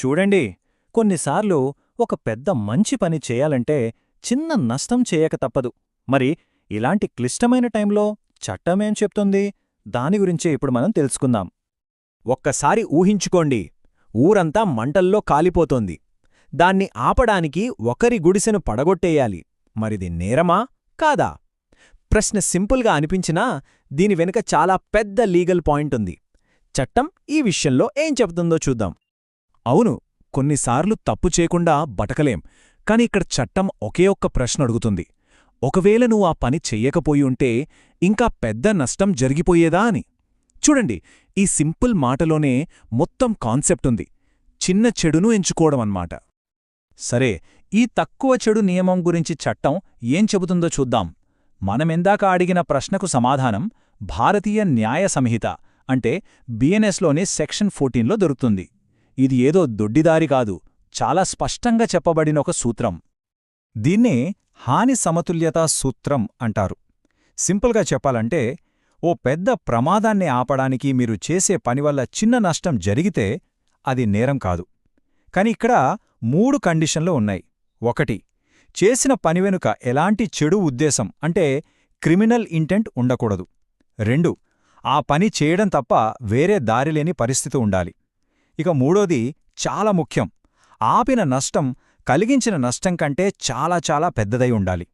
చూడండి కొన్నిసార్లు ఒక పెద్ద మంచి పని చేయాలంటే చిన్న నష్టం చేయక తప్పదు. మరి ఇలాంటి క్లిష్టమైన టైంలో చట్టమేం చెప్తుంది? దాని గురించే ఇప్పుడు మనం తెలుసుకుందాం. ఒక్కసారి ఊహించుకోండి ఊరంతా మంటల్లో కాలిపోతోంది. దాన్ని ఆపడానికి ఒకరి గుడిసెను పడగొట్టేయాలి. మరిది నేరమా? కాదా? ప్రశ్న సింపుల్గా అనిపించినా దీని వెనుక చాలా పెద్ద లీగల్ పాయింట్ ఉంది. చట్టం ఈ విషయంలో ఏం చెబుతుందో చూద్దాం. అవును కొన్నిసార్లు తప్పు చేయకుండా బటకలేం కాని ఇక్కడ చట్టం ఒకే ఒక్క ప్రశ్న అడుగుతుంది. ఒకవేళ నువ్వు ఆ పని చెయ్యకపోయి ఉంటే ఇంకా పెద్ద నష్టం జరిగిపోయేదా అని? చూడండి ఈ సింపుల్ మాటలోనే మొత్తం కాన్సెప్ట్ ఉంది. చిన్న చెడును ఎంచుకోవడం అన్నమాట. సరే ఈ తక్కువ చెడు నియమం గురించి చట్టం ఏం చెబుతుందో చూద్దాం. మనమెందాక అడిగిన ప్రశ్నకు సమాధానం భారతీయ న్యాయ సంహిత అంటే బిఎన్ఎస్లోని సెక్షన్ ఫోర్టీన్లో దొరుకుతుంది. ఇది ఏదో దొడ్డిదారి కాదు చాలా స్పష్టంగా చెప్పబడిన ఒక సూత్రం. దీన్నే హాని సమతుల్యతా సూత్రం అంటారు. సింపుల్గా చెప్పాలంటే ఓ పెద్ద ప్రమాదాన్ని ఆపడానికి మీరు చేసే పని వల్ల చిన్న నష్టం జరిగితే అది నేరం కాదు. కాని ఇక్కడ మూడు కండిషన్లు ఉన్నాయి. ఒకటి చేసిన పని వెనుక ఎలాంటి చెడు ఉద్దేశం అంటే క్రిమినల్ ఇంటెంట్ ఉండకూడదు. రెండు ఆ పని చేయడం తప్ప వేరే దారిలేని పరిస్థితి ఉండాలి. ఇక మూడోది చాలా ముఖ్యం. ఆపిన నష్టం కలిగించిన నష్టం కంటే చాలా చాలా పెద్దదై ఉండాలి.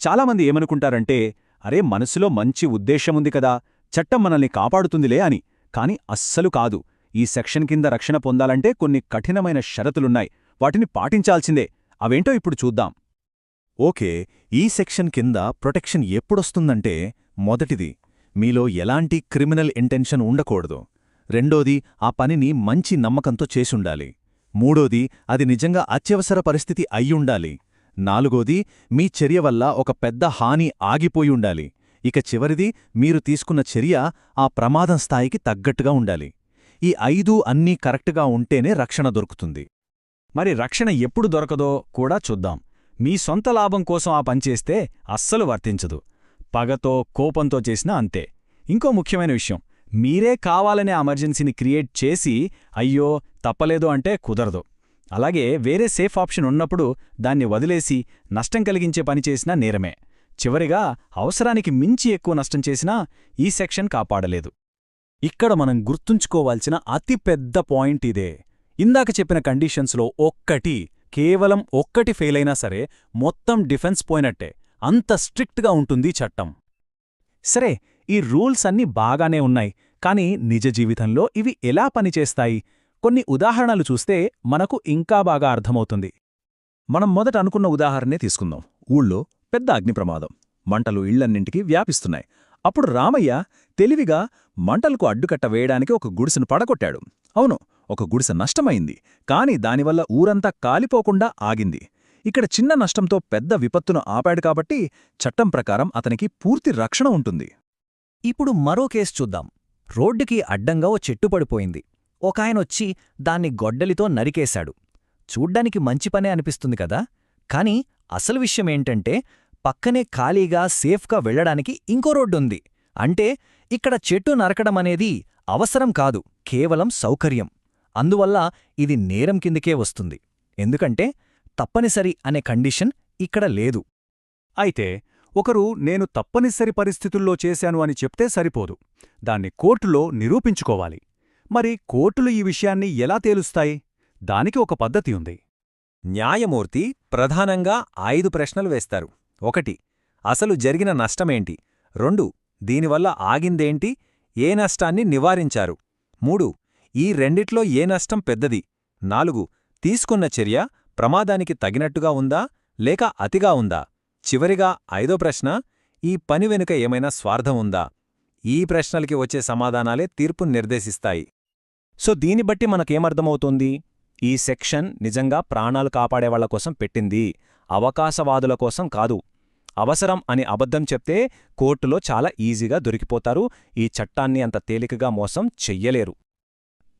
చాలామంది ఏమనుకుంటారంటే అరే మనసులో మంచి ఉద్దేశముంది కదా చట్టం మనల్ని కాపాడుతుందిలే అని. కాని అస్సలు కాదు. ఈ సెక్షన్ కింద రక్షణ పొందాలంటే కొన్ని కఠినమైన షరతులున్నాయి. వాటిని పాటించాల్సిందే. అవేంటో ఇప్పుడు చూద్దాం. ఓకే ఈ సెక్షన్ కింద ప్రొటెక్షన్ ఎప్పుడొస్తుందంటే మొదటిది మీలో ఎలాంటి క్రిమినల్ ఇంటెన్షన్ ఉండకూడదు. రెండోది ఆ పనిని మంచి నమ్మకంతో చేసుండాలి. మూడోది అది నిజంగా అత్యవసర పరిస్థితి అయ్యుండాలి. నాలుగోది మీ చర్య వల్ల ఒక పెద్ద హాని ఆగిపోయుండాలి. ఇక చివరిది మీరు తీసుకున్న చర్య ఆ ప్రమాదం స్థాయికి తగ్గట్టుగా ఉండాలి. ఈ ఐదూ అన్నీ కరెక్ట్గా ఉంటేనే రక్షణ దొరుకుతుంది. మరి రక్షణ ఎప్పుడు దొరకదో కూడా చూద్దాం. మీ సొంత లాభం కోసం ఆ పనిచేస్తే అస్సలు వర్తించదు. పగతో కోపంతో చేసినా అంతే. ఇంకో ముఖ్యమైన విషయం మీరే కావాలనే ఎమర్జెన్సీని క్రియేట్ చేసి అయ్యో తప్పలేదు అంటే కుదరదు. అలాగే వేరే సేఫ్ ఆప్షన్ ఉన్నప్పుడు దాన్ని వదిలేసి నష్టం కలిగించే పని చేసినా నేరమే. చివరిగా అవసరానికి మించి ఎక్కువ నష్టం చేసినా ఈ సెక్షన్ కాపాడలేదు. ఇక్కడ మనం గుర్తుంచుకోవాల్సిన అతిపెద్ద పాయింట్ ఇదే. ఇందాక చెప్పిన కండిషన్స్లో ఒక్కటి కేవలం ఒక్కటి ఫెయిలైనా సరే మొత్తం డిఫెన్స్ పోయినట్టే. అంత స్ట్రిక్ట్గా ఉంటుంది చట్టం. సరే ఈ రూల్స్ అన్నీ బాగానే ఉన్నాయి కానీ నిజ జీవితంలో ఇవి ఎలా పనిచేస్తాయి? కొన్ని ఉదాహరణలు చూస్తే మనకు ఇంకా బాగా అర్థమవుతుంది. మనం మొదట అనుకున్న ఉదాహరణే తీసుకుందాం. ఊళ్ళో పెద్ద అగ్నిప్రమాదం మంటలు ఇళ్ళన్నింటికీ వ్యాపిస్తున్నాయి. అప్పుడు రామయ్య తెలివిగా మంటలకు అడ్డుకట్ట వేయడానికి ఒక గుడిసెను పడగొట్టాడు. అవును ఒక గుడిసె నష్టమైంది కాని దానివల్ల ఊరంతా కాలిపోకుండా ఆగింది. ఇక్కడ చిన్న నష్టంతో పెద్ద విపత్తును ఆపాడు కాబట్టి చట్టం ప్రకారం అతనికి పూర్తి రక్షణ ఉంటుంది. ఇప్పుడు మరో కేసు చూద్దాం. రోడ్డుకి అడ్డంగా ఓ చెట్టు పడిపోయింది. ఒకాయనొచ్చి దాన్ని గొడ్డలితో నరికేశాడు. చూడ్డానికి మంచి పనే అనిపిస్తుంది కదా? కాని అసలు విషయమేంటంటే పక్కనే ఖాళీగా సేఫ్గా వెళ్ళడానికి ఇంకో రోడ్డుంది. అంటే ఇక్కడ చెట్టు నరకడమనేది అవసరం కాదు కేవలం సౌకర్యం. అందువల్ల ఇది నేరం కిందికే వస్తుంది. ఎందుకంటే తప్పనిసరి అనే కండిషన్ ఇక్కడ లేదు. అయితే ఒకరు నేను తప్పనిసరి పరిస్థితుల్లో చేశాను అని చెప్తే సరిపోదు. దాన్ని కోర్టులో నిరూపించుకోవాలి. మరి కోర్టులు ఈ విషయాన్ని ఎలా తేలుస్తాయి? దానికి ఒక పద్ధతి ఉంది. న్యాయమూర్తి ప్రధానంగా ఐదు ప్రశ్నలు వేస్తారు. ఒకటి అసలు జరిగిన నష్టమేంటి? రెండు దీనివల్ల ఆగిందేంటి? ఏ నష్టాన్ని నివారించారు? మూడు ఈ రెండిట్లో ఏ నష్టం పెద్దది? నాలుగు తీసుకున్న చర్య ప్రమాదానికి తగినట్టుగా ఉందా? లేక అతిగా ఉందా? చివరిగా ఐదో ప్రశ్న ఈ పని వెనుక ఏమైనా స్వార్థం ఉందా? ఈ ప్రశ్నలకి వచ్చే సమాధానాలే తీర్పును నిర్దేశిస్తాయి. సో దీన్ని బట్టి మనకేమర్థమవుతోంది? ఈ సెక్షన్ నిజంగా ప్రాణాలు కాపాడేవాళ్ళ కోసం పెట్టింది. అవకాశవాదుల కోసం కాదు. అవసరం అని అబద్ధం చెప్తే కోర్టులో చాలా ఈజీగా దొరికిపోతారు. ఈ చట్టాన్ని అంత తేలికగా మోసం చెయ్యలేరు.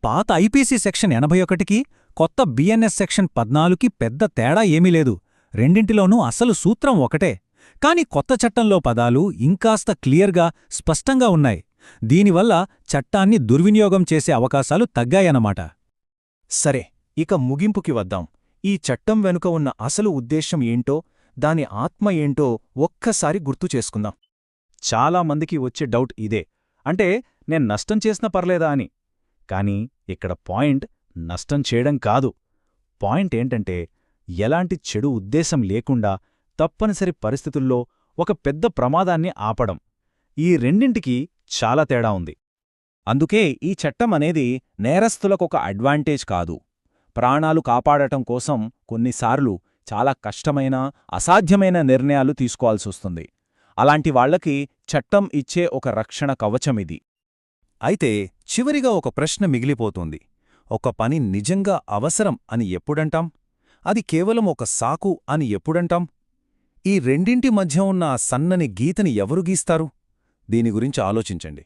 పాత ఐపీసీ సెక్షన్ ఎనభై ఒకటికి కొత్త బిఎన్ఎస్ సెక్షన్ పద్నాలుగుకి పెద్ద తేడా ఏమీ లేదు. రెండింటిలోనూ అసలు సూత్రం ఒకటే. కాని కొత్త చట్టంలో పదాలు ఇంకాస్త క్లియర్గా స్పష్టంగా ఉన్నాయి. దీనివల్ల చట్టాన్ని దుర్వినియోగం చేసే అవకాశాలు తగ్గాయన్నమాట. సరే ఇక ముగింపుకి వద్దాం. ఈ చట్టం వెనుక ఉన్న అసలు ఉద్దేశం ఏంటో దాని ఆత్మ ఏంటో ఒక్కసారి గుర్తు చేసుకుందాం. చాలా మందికి వచ్చే డౌట్ ఇదే. అంటే నేను నష్టం చేసినా పర్లేదా అని. కానీ ఇక్కడ పాయింట్ నష్టం చేయడం కాదు. పాయింట్ ఏంటంటే ఎలాంటి చెడు ఉద్దేశం లేకుండా తప్పనిసరి పరిస్థితుల్లో ఒక పెద్ద ప్రమాదాన్ని ఆపడం ఈ రెండింటికి చాలా తేడా ఉంది. అందుకే ఈ చట్టం అనేది నేరస్తులకొక అడ్వాంటేజ్ కాదు. ప్రాణాలు కాపాడటం కోసం కొన్నిసార్లు చాలా కష్టమైన అసాధ్యమైన నిర్ణయాలు తీసుకోవాల్సొస్తుంది అలాంటి వాళ్ళకి చట్టం ఇచ్చే ఒక రక్షణ కవచమిది అయితే చివరిగా ఒక ప్రశ్న మిగిలిపోతుంది. ఒక పని నిజంగా అవసరం అని ఎప్పుడంటాం? అది కేవలం ఒక సాకు అని ఎప్పుడంటాం? ఈ రెండింటి మధ్య ఉన్న ఆ సన్నని గీతని ఎవరు గీస్తారు? దీని గురించి ఆలోచించండి.